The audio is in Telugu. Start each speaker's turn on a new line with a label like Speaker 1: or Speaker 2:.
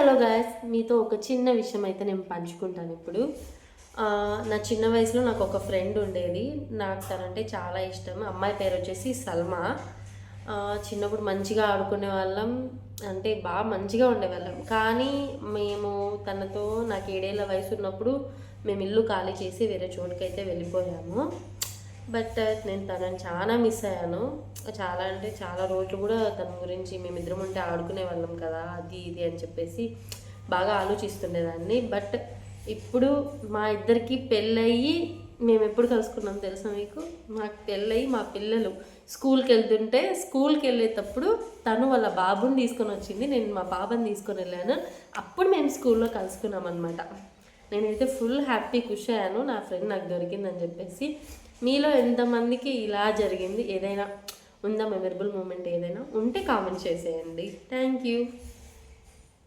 Speaker 1: హలో గాయస్ మీతో ఒక చిన్న విషయం అయితే నేను పంచుకుంటాను ఇప్పుడు. నా చిన్న వయసులో నాకు ఒక ఫ్రెండ్ ఉండేది. నాకు తనంటే చాలా ఇష్టం. అమ్మాయి పేరు వచ్చేసి సల్మా. చిన్నప్పుడు మంచిగా ఆడుకునే వాళ్ళం. అంటే బాగా మంచిగా ఉండేవాళ్ళం. కానీ మేము తనతో నాకు ఏడేళ్ళ వయసు ఉన్నప్పుడు మేము ఇల్లు ఖాళీ చేసి వేరే చోటుకైతే వెళ్ళిపోయాము. బట్ నేను తనని చాలా మిస్ అయ్యాను. చాలా అంటే చాలా రోజులు కూడా తన గురించి మేమిద్దరం ఉంటే ఆడుకునే వాళ్ళం కదా అది ఇది అని చెప్పేసి బాగా ఆలోచిస్తుండేదాన్ని. బట్ ఇప్పుడు మా ఇద్దరికి పెళ్ళయి మేము ఎప్పుడు కలుసుకున్నాం తెలుసా మీకు? మాకు పెళ్ళయి మా పిల్లలు స్కూల్కి వెళ్తుంటే స్కూల్కి వెళ్ళేటప్పుడు తను వాళ్ళ బాబుని తీసుకొని వచ్చింది. నేను మా బాబుని తీసుకొని వెళ్ళాను. అప్పుడు మేము స్కూల్లో కలుసుకున్నాం అనమాట నేనైతే ఫుల్ హ్యాపీ ఖుష్ అయ్యాను నా ఫ్రెండ్ నాకు దొరికిందని చెప్పేసి మీలో ఎంతమందికి ఇలా జరిగింది? ఏదైనా ఉందా మెమరబుల్ మూమెంట్ ఏదైనా? ఉంటే కామెంట్ చేసేయండి. Thank you.